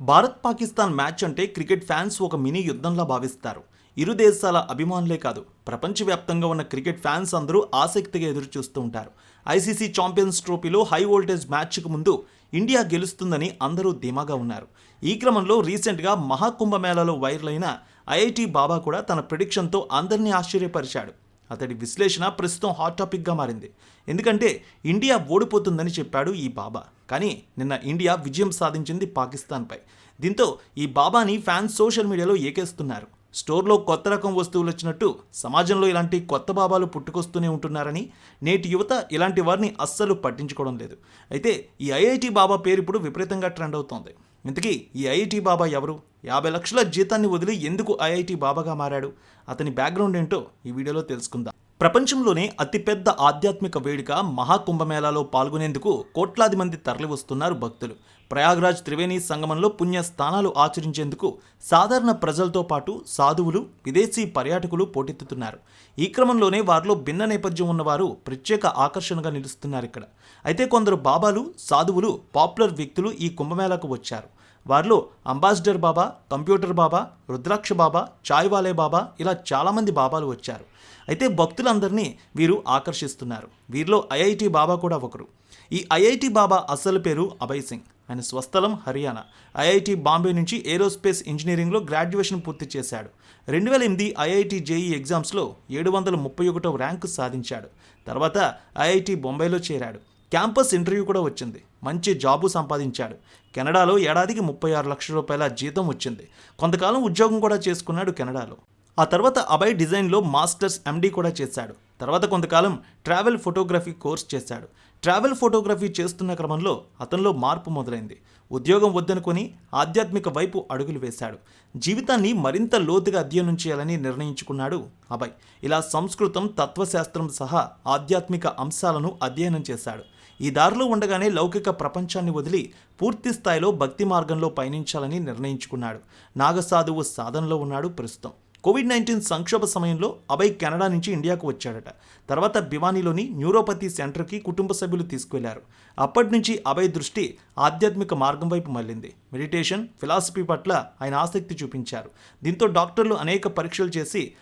Bharat Pakistan match అంటే cricket fans ఒక mini యుద్ధంలా భావిస్తారు. ఇరు దేశాల అభిమానులే కాదు ప్రపంచవ్యాప్తంగా ఉన్న క్రికెట్ ఫ్యాన్స్ అందరూ ఆసక్తిగా ఎదురు చూస్తూ ఉంటారు. ఐసీసీ ఛాంపియన్స్ ట్రోఫీలో హై వోల్టేజ్ మ్యాచ్కు ముందు ఇండియా గెలుస్తుందని అందరూ ధీమాగా ఉన్నారు. ఈ క్రమంలో రీసెంట్గా మహాకుంభమేళాలో వైరల్ అయిన ఐఐటి బాబా కూడా తన ప్రిడిక్షన్తో అందరినీ ఆశ్చర్యపరిచాడు. అతడి విశ్లేషణ ప్రస్తుతం హాట్ టాపిక్గా మారింది. ఎందుకంటే ఇండియా ఓడిపోతుందని చెప్పాడు ఈ బాబా. కానీ నిన్న ఇండియా విజయం సాధించింది పాకిస్తాన్పై. దీంతో ఈ బాబాని ఫ్యాన్స్ సోషల్ మీడియాలో ఏకేస్తున్నారు. స్టోర్లో కొత్త రకం వస్తువులు వచ్చినట్టు సమాజంలో ఇలాంటి కొత్త బాబాలు పుట్టుకొస్తూనే ఉంటున్నారని నేటి యువత ఇలాంటి వారిని అస్సలు పట్టించుకోవడం లేదు. అయితే ఈ ఐఐటి బాబా పేరు ఇప్పుడు విపరీతంగా ట్రెండ్ అవుతోంది. ఇంతకీ ఈ ఐఐటి బాబా ఎవరు? యాభై లక్షల జీతాన్ని వదిలి ఎందుకు ఐఐటి బాబాగా మారాడు? అతని బ్యాక్గ్రౌండ్ ఏంటో ఈ వీడియోలో తెలుసుకుందాం. ప్రపంచంలోనే అతిపెద్ద ఆధ్యాత్మిక వేడుక మహాకుంభమేళాలో పాల్గొనేందుకు కోట్లాది మంది తరలివస్తున్నారు భక్తులు. ప్రయాగ్రాజ్ త్రివేణి సంగమంలో పుణ్య స్థానాలు ఆచరించేందుకు సాధారణ ప్రజలతో పాటు సాధువులు విదేశీ పర్యాటకులు పోటెత్తుతున్నారు. ఈ క్రమంలోనే వారిలో భిన్న నేపథ్యం ఉన్నవారు ప్రత్యేక ఆకర్షణగా నిలుస్తున్నారు ఇక్కడ. అయితే కొందరు బాబాలు సాధువులు పాపులర్ వ్యక్తులు ఈ కుంభమేళాకు వచ్చారు. వారిలో అంబాసిడర్ బాబా కంప్యూటర్ బాబా రుద్రాక్ష బాబా చాయ్ వాలే బాబా ఇలా చాలామంది బాబాలు వచ్చారు. అయితే భక్తులందరినీ వీరు ఆకర్షిస్తున్నారు. వీరిలో ఐఐటి బాబా కూడా ఒకరు. ఈ ఐఐటి బాబా అసలు పేరు అభయ్ సింగ్. ఆయన స్వస్థలం హర్యానా. ఐఐటి బాంబే నుంచి ఏరోస్పేస్ ఇంజనీరింగ్లో గ్రాడ్యుయేషన్ పూర్తి చేశాడు. రెండు వేల ఎనిమిది ఐఐటి జేఈ ఎగ్జామ్స్లో ఏడు వందల ముప్పై ఒకటో ర్యాంకు సాధించాడు. తర్వాత ఐఐటి బొంబాయిలో చేరాడు. క్యాంపస్ ఇంటర్వ్యూ కూడా వచ్చింది. మంచి జాబు సంపాదించాడు. కెనడాలో ఏడాదికి ముప్పై ఆరు లక్షల రూపాయల జీతం వచ్చింది. కొంతకాలం ఉద్యోగం కూడా చేసుకున్నాడు కెనడాలో. ఆ తర్వాత అబాయ్ డిజైన్లో మాస్టర్స్ ఎండీ కూడా చేశాడు. తర్వాత కొంతకాలం ట్రావెల్ ఫోటోగ్రఫీ కోర్స్ చేశాడు. ట్రావెల్ ఫోటోగ్రఫీ చేస్తున్న క్రమంలో అతనిలో మార్పు మొదలైంది. ఉద్యోగం వద్దనుకొని ఆధ్యాత్మిక వైపు అడుగులు వేశాడు. జీవితాన్ని మరింత లోతుగా అధ్యయనం చేయాలని నిర్ణయించుకున్నాడు అభయ్. ఇలా సంస్కృతం తత్వశాస్త్రం సహా ఆధ్యాత్మిక అంశాలను అధ్యయనం చేశాడు. ఈ దారిలో ఉండగానే లౌకిక ప్రపంచాన్ని వదిలి పూర్తి స్థాయిలో భక్తి మార్గంలో పయనించాలని నిర్ణయించుకున్నాడు. నాగసాధువు సాధనలో ఉన్నాడు ప్రస్తుతం. కోవిడ్ నైన్టీన్ సంక్షోభ సమయంలో అభయ్ కెనడా నుంచి ఇండియాకు వచ్చాడట. తర్వాత భివానీలోని న్యూరోపతి సెంటర్కి కుటుంబ సభ్యులు తీసుకెళ్ళారు. అప్పటి నుంచి అభయ్ దృష్టి ఆధ్యాత్మిక మార్గం వైపు మళ్ళింది. మెడిటేషన్ ఫిలాసఫీ పట్ల ఆయన ఆసక్తి చూపించారు. దీంతో డాక్టర్లు అనేక పరీక్షలు చేసి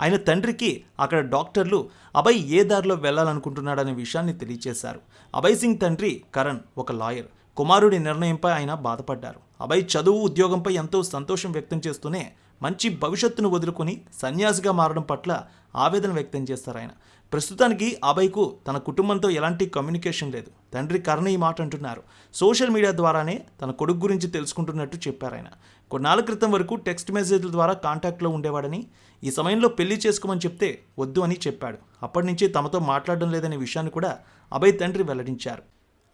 ఆయన తండ్రికి అక్కడ డాక్టర్లు అభయ్ ఏ దారిలో వెళ్ళాలనుకుంటున్నాడనే విషయాన్ని తెలియచేశారు. అభయ్ సింగ్ తండ్రి కరణ్ ఒక లాయర్. కుమారుడి నిర్ణయంపై ఆయన బాధపడ్డారు. అభయ్ చదువు ఉద్యోగంపై ఎంతో సంతోషం వ్యక్తం చేస్తూనే మంచి భవిష్యత్తును వదులుకొని సన్యాసిగా మారడం పట్ల ఆవేదన వ్యక్తం చేస్తారు ఆయన. ప్రస్తుతానికి అభయ్కు తన కుటుంబంతో ఎలాంటి కమ్యూనికేషన్ లేదు. తండ్రి కర్ణ ఈ మాట అంటున్నారు. సోషల్ మీడియా ద్వారానే తన కొడుకు గురించి తెలుసుకుంటున్నట్టు చెప్పారు ఆయన. కొన్నాళ్ళ క్రితం వరకు టెక్స్ట్ మెసేజ్ల ద్వారా కాంటాక్ట్లో ఉండేవాడని ఈ సమయంలో పెళ్ళి చేసుకోమని చెప్తే వద్దు అని చెప్పాడు. అప్పటి నుంచి తమతో మాట్లాడడం లేదనే విషయాన్ని కూడా అభయ్ తండ్రి వెల్లడించారు.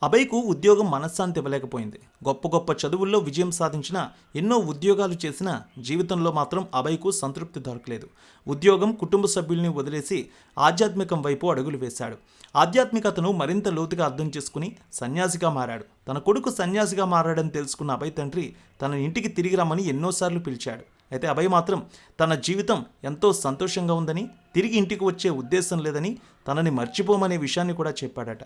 అభయ్కు ఉద్యోగం మనశ్శాంతి ఇవ్వలేకపోయింది. గొప్ప గొప్ప చదువుల్లో విజయం సాధించిన ఎన్నో ఉద్యోగాలు చేసిన జీవితంలో మాత్రం అభయ్కు సంతృప్తి దొరకలేదు. ఉద్యోగం కుటుంబ సభ్యుల్ని వదిలేసి ఆధ్యాత్మికం వైపు అడుగులు వేశాడు. ఆధ్యాత్మికతను మరింత లోతుగా అర్థం చేసుకుని సన్యాసిగా మారాడు. తన కొడుకు సన్యాసిగా మారాడని తెలుసుకున్న అభయ్ తండ్రి తన ఇంటికి తిరిగి రమ్మని ఎన్నోసార్లు పిలిచాడు. అయితే అభయ్ మాత్రం తన జీవితం ఎంతో సంతోషంగా ఉందని తిరిగి ఇంటికి వచ్చే ఉద్దేశం లేదని తనని మర్చిపోమనే విషయాన్ని కూడా చెప్పాడట.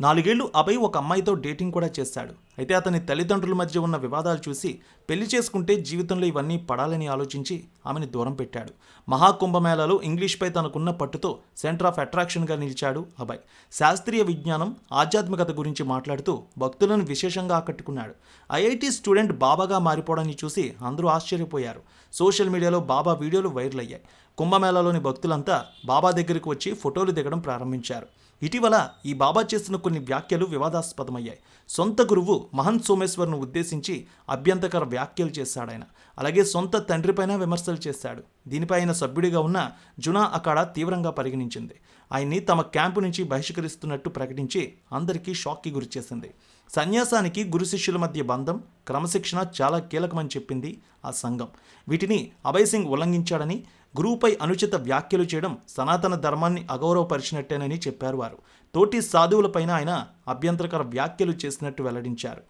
నాలుగేళ్ళు అభయ్ ఒక అమ్మాయితో డేటింగ్ కూడా చేశాడు. అయితే అతని తల్లిదండ్రుల మధ్య ఉన్న వివాదాలు చూసి పెళ్ళి చేసుకుంటే జీవితంలో ఇవన్నీ పడాలని ఆలోచించి ఆమెని దూరం పెట్టాడు. మహాకుంభమేళాలో ఇంగ్లీష్పై తనకున్న పట్టుతో సెంటర్ ఆఫ్ అట్రాక్షన్గా నిలిచాడు అభయ్. శాస్త్రీయ విజ్ఞానం ఆధ్యాత్మికత గురించి మాట్లాడుతూ భక్తులను విశేషంగా ఆకట్టుకున్నాడు. ఐఐటి స్టూడెంట్ బాబాగా మారిపోవడాన్ని చూసి అందరూ ఆశ్చర్యపోయారు. సోషల్ మీడియాలో బాబా వీడియోలు వైరల్ అయ్యాయి. కుంభమేళాలోని భక్తులంతా బాబా దగ్గరికి వచ్చి ఫోటోలు దిగడం ప్రారంభించారు. ఇటీవల ఈ బాబా చేసిన కొన్ని వ్యాఖ్యలు వివాదాస్పదమయ్యాయి. సొంత గురువు మహన్ సోమేశ్వర్ను ఉద్దేశించి అభ్యంతకర వ్యాఖ్యలు చేశాడాయన. అలాగే సొంత తండ్రిపైన విమర్శలు చేశాడు. దీనిపై ఆయన సభ్యుడిగా ఉన్న జునా అఖాడా తీవ్రంగా పరిగణించింది. ఆయన్ని తమ క్యాంపు నుంచి బహిష్కరిస్తున్నట్టు ప్రకటించి అందరికీ షాక్కి గురిచేసింది. సన్యాసానికి గురు శిష్యుల మధ్య బంధం క్రమశిక్షణ చాలా కీలకమని చెప్పింది ఆ సంఘం. వీటిని అభయ్ సింగ్ ఉల్లంఘించాడని గురువుపై అనుచిత వ్యాఖ్యలు చేయడం సనాతన ధర్మాన్ని అగౌరవపరిచినట్టేనని చెప్పారు వారు. తోటి సాధువులపైన ఆయన అభ్యంతరకర వ్యాఖ్యలు చేసినట్టు వెల్లడించారు.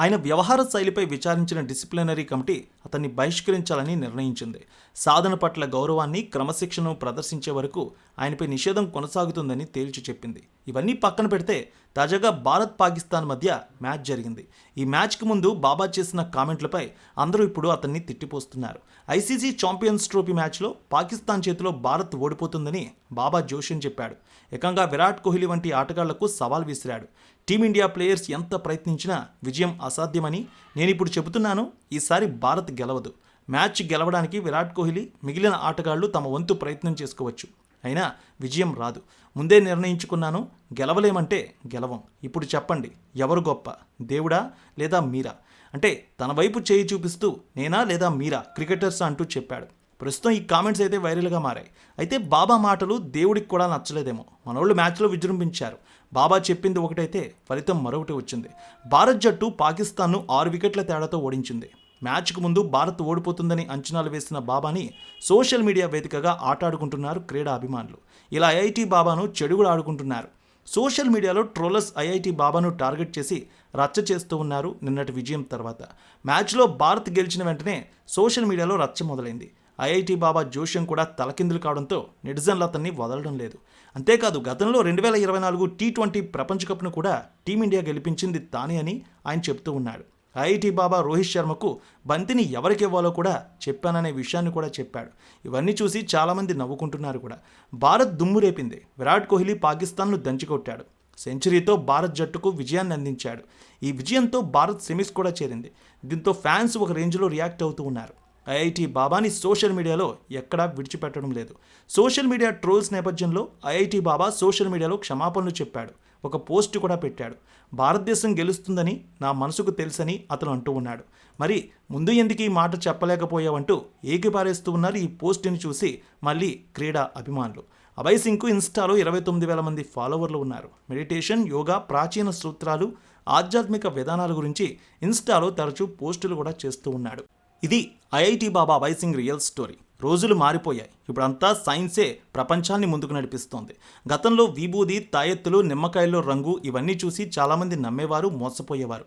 ఆయన వ్యవహార శైలిపై విచారించిన డిసిప్లినరీ కమిటీ అతన్ని బహిష్కరించాలని నిర్ణయించింది. సాధన పట్ల గౌరవాన్ని క్రమశిక్షణను ప్రదర్శించే వరకు ఆయనపై నిషేధం కొనసాగుతుందని తేల్చి చెప్పింది. ఇవన్నీ పక్కన పెడితే తాజాగా భారత్ పాకిస్తాన్ మధ్య మ్యాచ్ జరిగింది. ఈ మ్యాచ్కి ముందు బాబా చేసిన కామెంట్లపై అందరూ ఇప్పుడు అతన్ని తిట్టిపోస్తున్నారు. ఐసీసీ ఛాంపియన్స్ ట్రోఫీ మ్యాచ్లో పాకిస్తాన్ చేతిలో భారత్ ఓడిపోతుందని బాబా జోషిన్ చెప్పాడు. ఏకంగా విరాట్ కోహ్లీ వంటి ఆటగాళ్ళకు సవాల్ విసిరాడు. టీమిండియా ప్లేయర్స్ ఎంత ప్రయత్నించినా విజయం అసాధ్యమని నేను ఇప్పుడు చెబుతున్నాను ఈసారి భారత్ గెలవదు. మ్యాచ్ గెలవడానికి విరాట్ కోహ్లీ మిగిలిన ఆటగాళ్ళు తమ వంతు ప్రయత్నం చేసుకోవచ్చు. అయినా విజయం రాదు. ముందే నిర్ణయించుకున్నాను గెలవలేమంటే గెలవం. ఇప్పుడు చెప్పండి ఎవరు గొప్ప? దేవుడా లేదా మీరా? అంటే తన వైపు చేయి చూపిస్తూ నేనా లేదా మీరా? క్రికెటర్స్ అంటూ చెప్పాడు. ప్రస్తుతం ఈ కామెంట్స్ అయితే వైరల్గా మారాయి. అయితే బాబా మాటలు దేవుడికి కూడా నచ్చలేదేమో. మనోళ్ళు మ్యాచ్లో విజృంభించారు. బాబా చెప్పింది ఒకటైతే ఫలితం మరొకటి వచ్చింది. భారత్ జట్టు పాకిస్తాన్ను ఆరు వికెట్ల తేడాతో ఓడించింది. మ్యాచ్కు ముందు భారత్ ఓడిపోతుందని అంచనాలు వేసిన బాబాని సోషల్ మీడియా వేదికగా ఆటాడుకుంటున్నారు క్రీడా అభిమానులు. ఇలా ఐఐటి బాబాను చెడుగుడు ఆడుకుంటున్నారు. సోషల్ మీడియాలో ట్రోలర్స్ ఐఐటి బాబాను టార్గెట్ చేసి రచ్చ చేస్తూ ఉన్నారు నిన్నటి విజయం తర్వాత. మ్యాచ్లో భారత్ గెలిచిన వెంటనే సోషల్ మీడియాలో రచ్చ మొదలైంది. ఐఐటి బాబా జోష్యం కూడా తలకిందులు కావడంతో నెటిజన్లు అతన్ని వదలడం లేదు. అంతేకాదు గతంలో రెండు వేల ఇరవై నాలుగు టీ ట్వంటీ ప్రపంచ కప్ను కూడా టీమిండియా గెలిపించింది తానే అని ఆయన చెప్తూ ఉన్నాడు. ఐఐటి బాబా రోహిత్ శర్మకు బంతిని ఎవరికి ఇవ్వాలో కూడా చెప్పాననే విషయాన్ని కూడా చెప్పాడు. ఇవన్నీ చూసి చాలామంది నవ్వుకుంటున్నారు కూడా. భారత్ దుమ్ము రేపింది. విరాట్ కోహ్లీ పాకిస్తాన్ను దంచికొట్టాడు. సెంచరీతో భారత్ జట్టుకు విజయాన్ని అందించాడు. ఈ విజయంతో భారత్ సెమీస్ కూడా చేరింది. దీంతో ఫ్యాన్స్ ఒక రేంజ్లో రియాక్ట్ అవుతూ ఉన్నారు. ఐఐటి బాబాని సోషల్ మీడియాలో ఎక్కడా విడిచిపెట్టడం లేదు. సోషల్ మీడియా ట్రోల్స్ నేపథ్యంలో ఐఐటి బాబా సోషల్ మీడియాలో క్షమాపణలు చెప్పాడు. ఒక పోస్ట్ కూడా పెట్టాడు. భారతదేశం గెలుస్తుందని నా మనసుకు తెలుసని అతను అంటూ ఉన్నాడు. మరి ముందు ఎందుకు ఈ మాట చెప్పలేకపోయావంటూ ఏకిపారేస్తూ ఉన్నారు ఈ పోస్ట్ని చూసి మళ్ళీ క్రీడా అభిమానులు. అభయ్ సింగ్కు ఇన్స్టాలో ఇరవై తొమ్మిది వేల మంది ఫాలోవర్లు ఉన్నారు. మెడిటేషన్ యోగా ప్రాచీన సూత్రాలు ఆధ్యాత్మిక విధానాల గురించి ఇన్స్టాలో తరచూ పోస్టులు కూడా చేస్తూ ఉన్నాడు. ఇది IIT Baba Abhay Singh real story. రోజులు మారిపోయాయి. ఇప్పుడంతా సైన్సే ప్రపంచాన్ని ముందుకు నడిపిస్తోంది. గతంలో విభూది తాయెత్తులు నిమ్మకాయల్లో రంగు ఇవన్నీ చూసి చాలామంది నమ్మేవారు మోసపోయేవారు.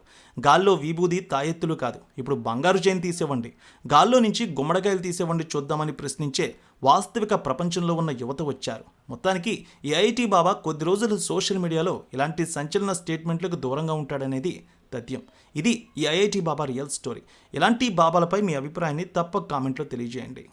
గాల్లో విభూది తాయెత్తులు కాదు. ఇప్పుడు బంగారు చైన్ తీసేవండి గాల్లో నుంచి గుమ్మడికాయలు తీసేవండి చూద్దామని ప్రశ్నించే వాస్తవిక ప్రపంచంలో ఉన్న యువత వచ్చారు. మొత్తానికి ఈ బాబా కొద్ది రోజులు సోషల్ మీడియాలో ఇలాంటి సంచలన స్టేట్మెంట్లకు దూరంగా ఉంటాడనేది తథ్యం. ఇది ఈ ఐఐటి బాబా రియల్ స్టోరీ. ఇలాంటి బాబాలపై మీ అభిప్రాయాన్ని తప్పక కామెంట్లో తెలియజేయండి.